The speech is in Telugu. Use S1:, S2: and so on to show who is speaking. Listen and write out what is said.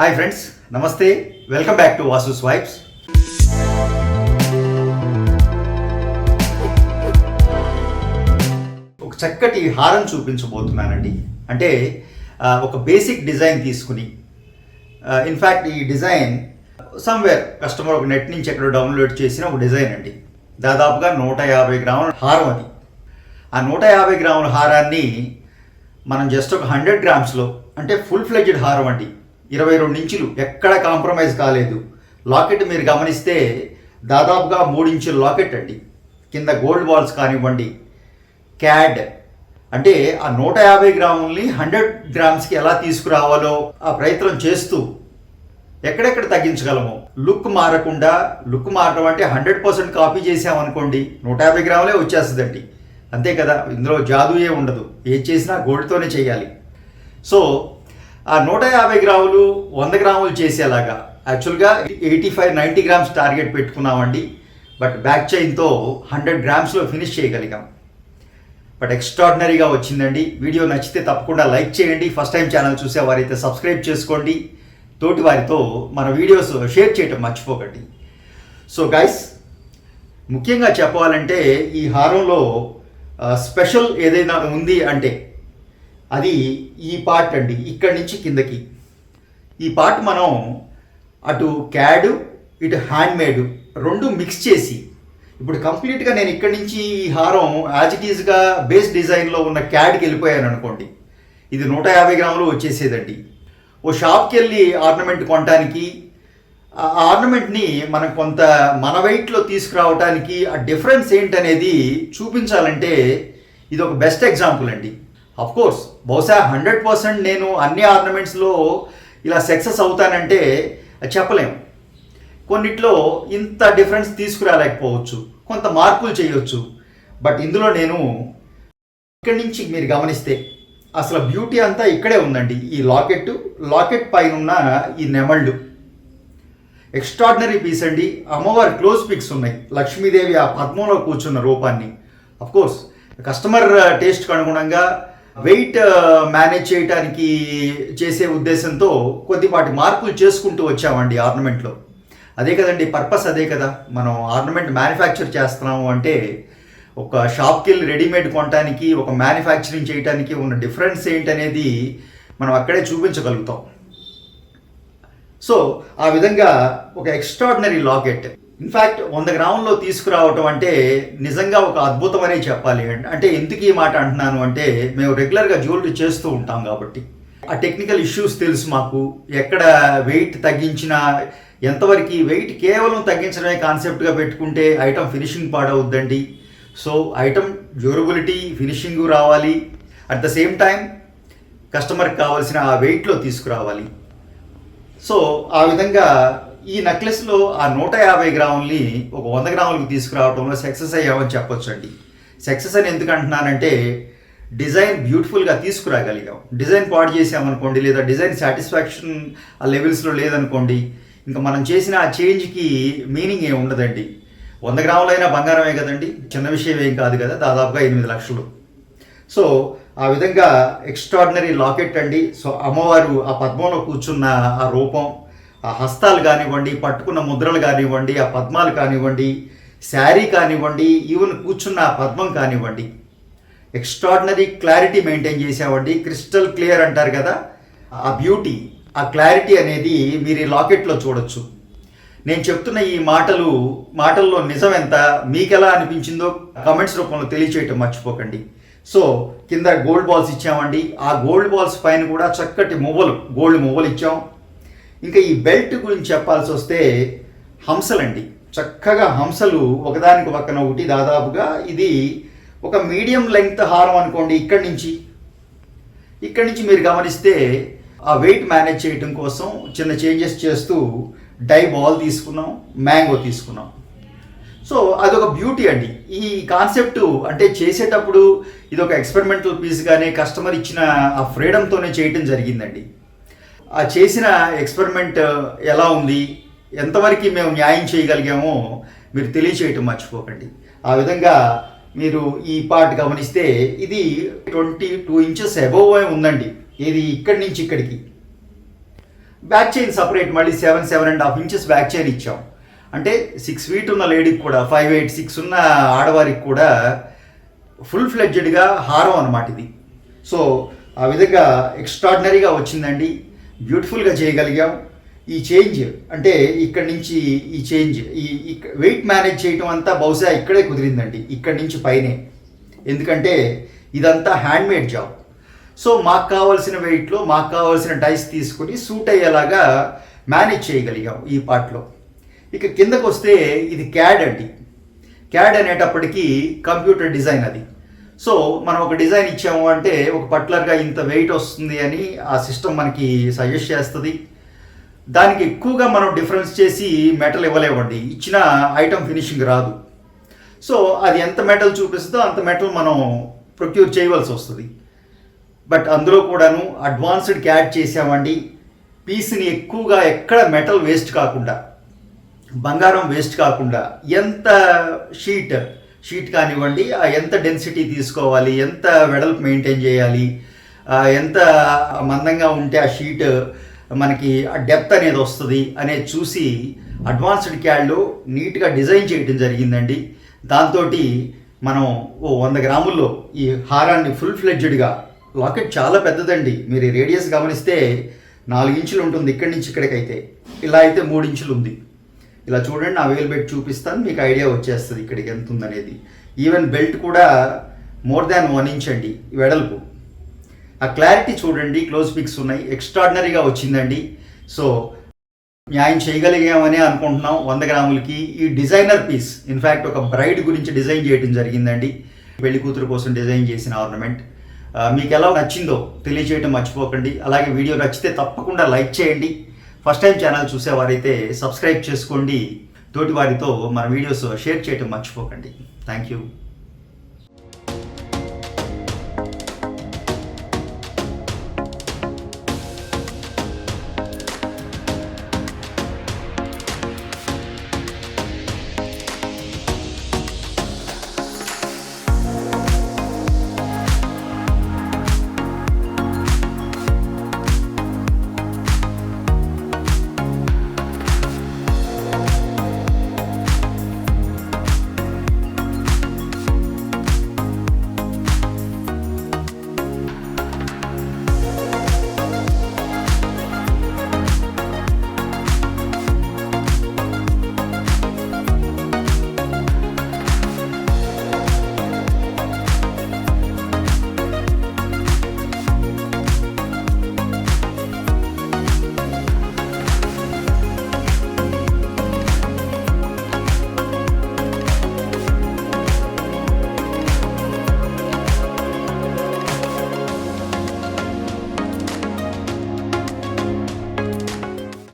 S1: హాయ్ ఫ్రెండ్స్ నమస్తే. Welcome back to Vasu swipes ఒక చక్కటి హారం చూపించబోతున్నానండి. అంటే ఒక బేసిక్ డిజైన్ తీసుకుని ఇన్ఫ్యాక్ట్ ఈ డిజైన్ సమ్వేర్ కస్టమర్ ఒక నెట్ నుంచి ఎక్కడ డౌన్లోడ్ చేసిన ఒక డిజైన్ అండి. దాదాపుగా నూట యాభై గ్రాముల హారం అది. ఆ నూట యాభై గ్రాముల హారాన్ని మనం జస్ట్ ఒక హండ్రెడ్ గ్రామ్స్లో అంటే ఫుల్ ఫ్లెడ్జ్డ్ హారం అండి. ఇరవై రెండు ఇంచులు. ఎక్కడ కాంప్రమైజ్ కాలేదు. లాకెట్ మీరు గమనిస్తే దాదాపుగా మూడు ఇంచుల లాకెట్ అండి. కింద గోల్డ్ బాల్స్ కానివ్వండి క్యాడ్. అంటే ఆ నూట యాభై గ్రాముల్ని హండ్రెడ్ గ్రామ్స్కి ఎలా తీసుకురావాలో ఆ ప్రయత్నం చేస్తూ ఎక్కడెక్కడ తగ్గించగలము? లుక్ మారకుండా లుక్ మారడం అంటే హండ్రెడ్ పర్సెంట్ కాపీ చేసామనుకోండి నూట యాభై గ్రాములే వచ్చేస్తుందండి. అంతే కదా ఇందులో జాదుయే ఉండదు. ఏది చేసినా గోల్డ్తోనే చేయాలి. సో ఆ నూట యాభై గ్రాములు వంద గ్రాములు చేసేలాగా. యాక్చువల్గా eighty five ninety grams target పెట్టుకున్నామండి. బట్ బ్యాక్ చైన్తో హండ్రెడ్ గ్రామ్స్లో ఫినిష్ చేయగలిగాం. బట్ ఎక్స్ట్రాడినరీగా వచ్చిందండి. వీడియో నచ్చితే తప్పకుండా లైక్ చేయండి. ఫస్ట్ టైం ఛానల్ చూసే వారైతే సబ్స్క్రైబ్ చేసుకోండి. తోటి వారితో మన వీడియోస్ షేర్ చేయటం మర్చిపోకండి. సో గైస్ ముఖ్యంగా చెప్పాలంటే ఈ హారంలో స్పెషల్ ఏదైనా ఉంది అంటే అది ఈ పార్ట్ అండి. ఇక్కడి నుంచి కిందకి. ఈ పార్ట్ మనం అటు క్యాడ్ ఇటు హ్యాండ్మేడ్ రెండు మిక్స్ చేసి ఇప్పుడు కంప్లీట్గా నేను ఇక్కడి నుంచి ఈ హారం యాజ్ ఇట్ ఈజ్గా బేస్ డిజైన్లో ఉన్న క్యాడ్కి వెళ్ళిపోయాను అనుకోండి. ఇది నూట యాభై గ్రాములు వచ్చేసేదండి. ఓ షాప్కి వెళ్ళి ఆర్నమెంట్ కొనడానికి ఆ ఆర్నమెంట్ని మనం కొంత మన వెయిట్లో తీసుకురావడానికి ఆ డిఫరెన్స్ ఏంటనేది చూపించాలంటే ఇది ఒక బెస్ట్ ఎగ్జాంపుల్ అండి. కోర్స్ బహుశా హండ్రెడ్ పర్సెంట్ నేను అన్ని ఆర్నమెంట్స్లో ఇలా సక్సెస్ అవుతానంటే అది చెప్పలేము కొన్నిట్లో ఇంత డిఫరెన్స్ తీసుకురాలేకపోవచ్చు. కొంత మార్పులు చేయొచ్చు. బట్ ఇందులో నేను ఇక్కడి నుంచి మీరు గమనిస్తే అసలు బ్యూటీ అంతా ఇక్కడే ఉందండి. ఈ లాకెట్ లాకెట్ పైన ఉన్న ఈ నెమళ్ళు. ఎక్స్ట్రాడినరీ పీస్ అండి. అమ్మవారి క్లోజ్ పిక్స్ ఉన్నాయి. లక్ష్మీదేవి ఆ పద్మంలో కూర్చున్న రూపాన్ని. అఫ్ కోర్స్ కస్టమర్ టేస్ట్కు అనుగుణంగా వెయిట్ మేనేజ్ చేయడానికి చేసే ఉద్దేశంతో కొద్దిపాటి మార్పులు చేసుకుంటూ వచ్చామండి ఆర్నమెంట్లో. అదే కదండి పర్పస్ అదే కదా. మనం ఆర్నమెంట్ మ్యానుఫ్యాక్చర్ చేస్తున్నాము అంటే ఒక షాప్కి వెళ్ళి రెడీమేడ్ కొనడానికి ఒక మ్యానుఫ్యాక్చరింగ్ చేయడానికి ఉన్న డిఫరెన్స్ ఏంటనేది మనం అక్కడే చూపించగలుగుతాం. సో ఆ విధంగా ఒక ఎక్స్ట్రాడినరీ లాకెట్ ఇన్ఫ్యాక్ట్ వంద గ్రాముల్లో తీసుకురావటం అంటే నిజంగా ఒక అద్భుతమనే చెప్పాలి. అంటే ఎందుకు ఈ మాట అంటున్నాను అంటే మేము రెగ్యులర్గా జ్యువెలరీ చేస్తూ ఉంటాం కాబట్టి. ఆ టెక్నికల్ ఇష్యూస్ తెలుసు మాకు. ఎక్కడ వెయిట్ తగ్గించినా ఎంతవరకు వెయిట్ కేవలం తగ్గించడమే కాన్సెప్ట్గా పెట్టుకుంటే ఐటమ్ ఫినిషింగ్ పాడవద్దండి. సో ఐటమ్ డ్యూరబిలిటీ ఫినిషింగ్ రావాలి. అట్ ద సేమ్ టైం కస్టమర్కి కావాల్సిన ఆ వెయిట్లో తీసుకురావాలి. సో ఆ విధంగా ఈ నెక్లెస్లో ఆ నూట యాభై గ్రాముల్ని ఒక వంద గ్రాములకు తీసుకురావడంలో సక్సెస్ అయ్యామని చెప్పొచ్చు అండి సక్సెస్ అని ఎందుకు అంటున్నానంటే డిజైన్ బ్యూటిఫుల్గా తీసుకురాగలిగాం. డిజైన్ పాడు చేసామనుకోండి లేదా డిజైన్ సాటిస్ఫాక్షన్ ఆ లెవెల్స్లో లేదనుకోండి ఇంకా మనం చేసిన ఆ చేంజ్కి మీనింగ్ ఏమి ఉండదండి. వంద గ్రాములైనా బంగారమే కదండి చిన్న విషయం ఏం కాదు కదా దాదాపుగా ఎనిమిది లక్షలు. సో ఆ విధంగా ఎక్స్ట్రాడినరీ లాకెట్ అండి. సో అమ్మవారు ఆ పద్మంలో కూర్చున్న ఆ రూపం ఆ హస్తాలు కానివ్వండి పట్టుకున్న ముద్రలు కానివ్వండి ఆ పద్మాలు కానివ్వండి శారీ కానివ్వండి ఈవెన్ కూర్చున్న ఆ పద్మం కానివ్వండి. ఎక్స్ట్రాడినరీ క్లారిటీ మెయింటైన్ చేసామండి క్రిస్టల్ క్లియర్ అంటారు కదా ఆ బ్యూటీ ఆ క్లారిటీ అనేది మీరు ఈ లాకెట్లో చూడొచ్చు. నేను చెప్తున్న ఈ మాటలు మాటల్లో నిజం ఎంత మీకు ఎలా అనిపించిందో కమెంట్స్ రూపంలో తెలియచేయటం మర్చిపోకండి. సో కింద గోల్డ్ బాల్స్ ఇచ్చామండి. ఆ గోల్డ్ బాల్స్ పైన కూడా చక్కటి మువ్వలు గోల్డ్ మువ్వలు ఇచ్చాం. ఇంకా ఈ బెల్ట్ గురించి చెప్పాల్సి వస్తే హంసలండి. చక్కగా హంసలు ఒకదానికి పక్కన ఒకటి దాదాపుగా ఇది ఒక మీడియం లెంగ్త్ హారం అనుకోండి ఇక్కడి నుంచి. ఇక్కడి నుంచి మీరు గమనిస్తే ఆ వెయిట్ మేనేజ్ చేయటం కోసం చిన్న చేంజెస్ చేస్తూ డై బాల్ తీసుకున్నాం మ్యాంగో తీసుకున్నాం. సో అదొక బ్యూటీ అండి. ఈ కాన్సెప్ట్ అంటే చేసేటప్పుడు ఇది ఒక ఎక్స్పెరిమెంటల్ పీస్గానే కస్టమర్ ఇచ్చిన ఆ ఫ్రీడమ్తోనే చేయటం జరిగిందండి. ఆ చేసిన ఎక్స్పెరిమెంట్ ఎలా ఉంది? ఎంతవరకు మేము న్యాయం చేయగలిగామో మీరు తెలియచేయటం మర్చిపోకండి. ఆ విధంగా మీరు ఈ పార్ట్ గమనిస్తే ఇది ట్వంటీ టూ ఇంచెస్ అబోవ్ ఉందండి. ఇది ఇక్కడి నుంచి ఇక్కడికి? బ్యాక్ చైన్ సపరేట్ మళ్ళీ seven seven and half inches back chain ఇచ్చాం. అంటే సిక్స్ ఫీట్ ఉన్న లేడీకి కూడా ఫైవ్ ఎయిట్ సిక్స్ ఉన్న ఆడవారికి కూడా ఫుల్ ఫ్లెడ్జెడ్గా హారం అనమాట ఇది. సో ఆ విధంగా ఎక్స్ట్రాడినరీగా వచ్చిందండి. బ్యూటిఫుల్గా చేయగలిగాం. ఈ చేంజ్ అంటే ఇక్కడి నుంచి ఈ చేంజ్ ఈ వెయిట్ మేనేజ్ చేయటం అంతా బహుశా ఇక్కడే కుదిరిందండి ఇక్కడి నుంచి పైనే. ఎందుకంటే ఇదంతా హ్యాండ్మేడ్ జాబ్. సో మాకు కావాల్సిన వెయిట్లో మాకు కావాల్సిన డైస్ తీసుకుని సూట్ అయ్యేలాగా మేనేజ్ చేయగలిగాం ఈ పార్ట్లో. ఇక కిందకు వస్తే ఇది క్యాడ్ అండి. క్యాడ్ అనేటప్పటికీ కంప్యూటర్ డిజైన్ అది. సో మనం ఒక డిజైన్ ఇచ్చాము అంటే ఒక పర్టికులర్గా ఇంత వెయిట్ వస్తుంది అని ఆ సిస్టమ్ మనకి సజెస్ట్ చేస్తుంది. దానికి ఎక్కువగా మనం డిఫరెన్స్ చేసి మెటల్ ఇవ్వలేమండి. ఇచ్చిన ఐటమ్ ఫినిషింగ్ రాదు. సో అది ఎంత మెటల్ చూపిస్తుందో అంత మెటల్ మనం ప్రొక్యూర్ చేయవలసి వస్తుంది. బట్ అందులో కూడాను అడ్వాన్స్డ్ క్యాడ్ చేసామండి పీస్ని ఎక్కువగా ఎక్కడ మెటల్ వేస్ట్ కాకుండా బంగారం వేస్ట్ కాకుండా ఎంత షీట్ షీట్ కానివ్వండి ఆ ఎంత డెన్సిటీ తీసుకోవాలి ఎంత వెడల్పు మెయింటైన్ చేయాలి ఎంత మందంగా ఉంటే ఆ షీట్ మనకి ఆ డెప్త్ అనేది వస్తుంది అనేది చూసి అడ్వాన్స్డ్ క్యాడ్లో నీట్గా డిజైన్ చేయడం జరిగిందండి. దాంతో మనం ఓ వంద గ్రాముల్లో ఈ హారాన్ని ఫుల్ ఫ్లెడ్జెడ్గా లాకెట్ చాలా పెద్దదండి. మీరు రేడియస్ గమనిస్తే నాలుగు ఇంచులు ఉంటుంది ఇక్కడి నుంచి ఇక్కడికైతే. ఇలా అయితే మూడు ఇంచులు ఉంది. ఇలా చూడండి నా వేలు పెట్టి చూపిస్తాను మీకు ఐడియా వచ్చేస్తుంది ఇక్కడికి ఎంత ఉందనేది. ఈవెన్ బెల్ట్ కూడా మోర్ దాన్ వన్ ఇంచ్ అండి వెడల్పు. ఆ క్లారిటీ చూడండి క్లోజ్ పిక్స్ ఉన్నాయి ఎక్స్ట్రాడినరీగా వచ్చిందండి. సో న్యాయం చేయగలిగామని అనుకుంటున్నాం వంద గ్రాములకి. ఈ డిజైనర్ పీస్ ఇన్ఫ్యాక్ట్ ఒక బ్రైడ్ గురించి డిజైన్ చేయడం జరిగిందండి. పెళ్ళి కూతురు కోసం డిజైన్ చేసిన ఆర్నమెంట్ మీకు ఎలా నచ్చిందో తెలియజేయడం మర్చిపోకండి. అలాగే వీడియో నచ్చితే తప్పకుండా లైక్ చేయండి. ఫస్ట్ టైం ఛానల్ చూసేవారైతే సబ్స్క్రైబ్ చేసుకోండి. తోటి వారితో మన వీడియోస్ షేర్ చేయటం మర్చిపోకండి. Thank you